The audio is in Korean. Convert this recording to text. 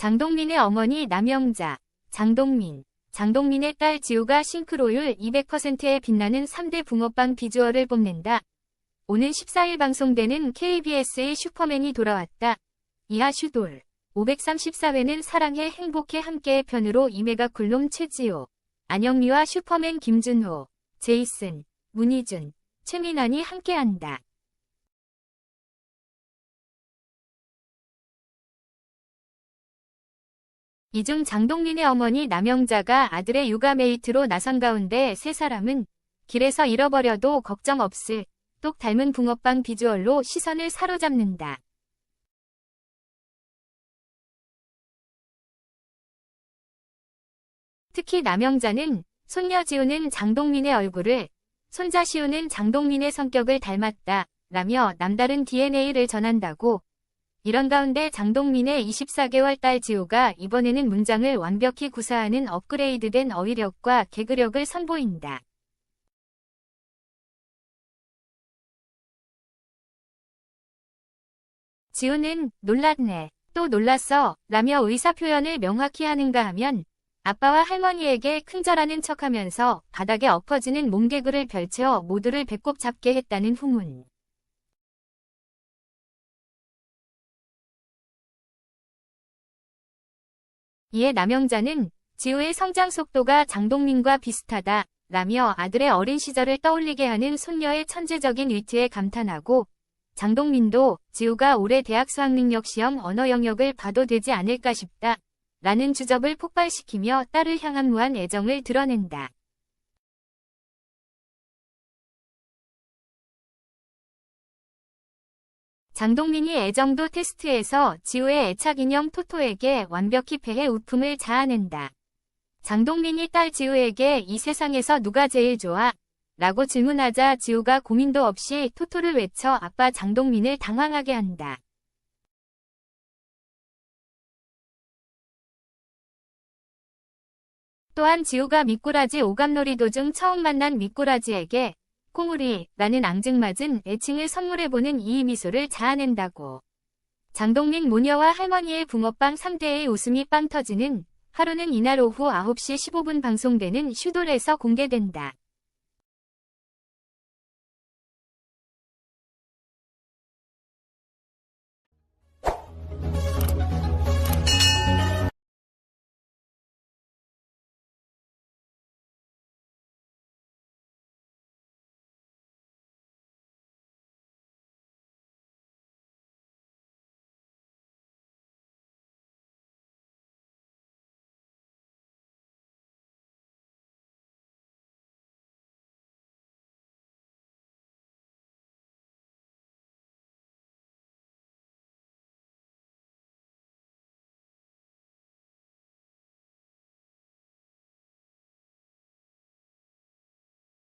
장동민의 어머니 남영자, 장동민, 장동민의 딸 지우가 싱크로율 200%에 빛나는 3대 붕어빵 비주얼을 뽐낸다. 오는 14일 방송되는 KBS의 슈퍼맨이 돌아왔다. 이하 슈돌. 534회는 사랑해 행복해 함께의 편으로 이메가 굴롬 최지호, 안영미와 슈퍼맨 김준호, 제이슨, 문희준, 최민환이 함께한다. 이 중 장동민의 어머니 남영자가 아들의 육아 메이트로 나선 가운데 세 사람은 길에서 잃어버려도 걱정 없을 똑 닮은 붕어빵 비주얼로 시선을 사로잡는다. 특히 남영자는 손녀 지우는 장동민의 얼굴을, 손자 시우는 장동민의 성격을 닮았다. 라며 남다른 DNA를 전한다고. 이런 가운데 장동민의 24개월 딸 지우가 이번에는 문장을 완벽히 구사하는 업그레이드된 어휘력과 개그력을 선보인다. 지우는 놀랐네. 또 놀랐어. 라며 의사 표현을 명확히 하는가 하면 아빠와 할머니에게 큰절하는 척하면서 바닥에 엎어지는 몸개그를 펼쳐 모두를 배꼽 잡게 했다는 후문. 이에 남영자는 지우의 성장 속도가 장동민과 비슷하다 라며 아들의 어린 시절을 떠올리게 하는 손녀의 천재적인 위트에 감탄하고 장동민도 지우가 올해 대학 수학능력 시험 언어 영역을 봐도 되지 않을까 싶다 라는 주접을 폭발시키며 딸을 향한 무한 애정을 드러낸다. 장동민이 애정도 테스트에서 지우의 애착 인형 토토에게 완벽히 패해 웃음을 자아낸다. 장동민이 딸 지우에게 이 세상에서 누가 제일 좋아? 라고 질문하자 지우가 고민도 없이 토토를 외쳐 아빠 장동민을 당황하게 한다. 또한 지우가 미꾸라지 오감놀이 도중 처음 만난 미꾸라지에게 콩우리 라는 앙증맞은 애칭을 선물해보는 이 미소를 자아낸다고. 장동민 모녀와 할머니의 붕어빵 3대의 웃음이 빵 터지는 하루는 이날 오후 9시 15분 방송되는 슈돌에서 공개된다.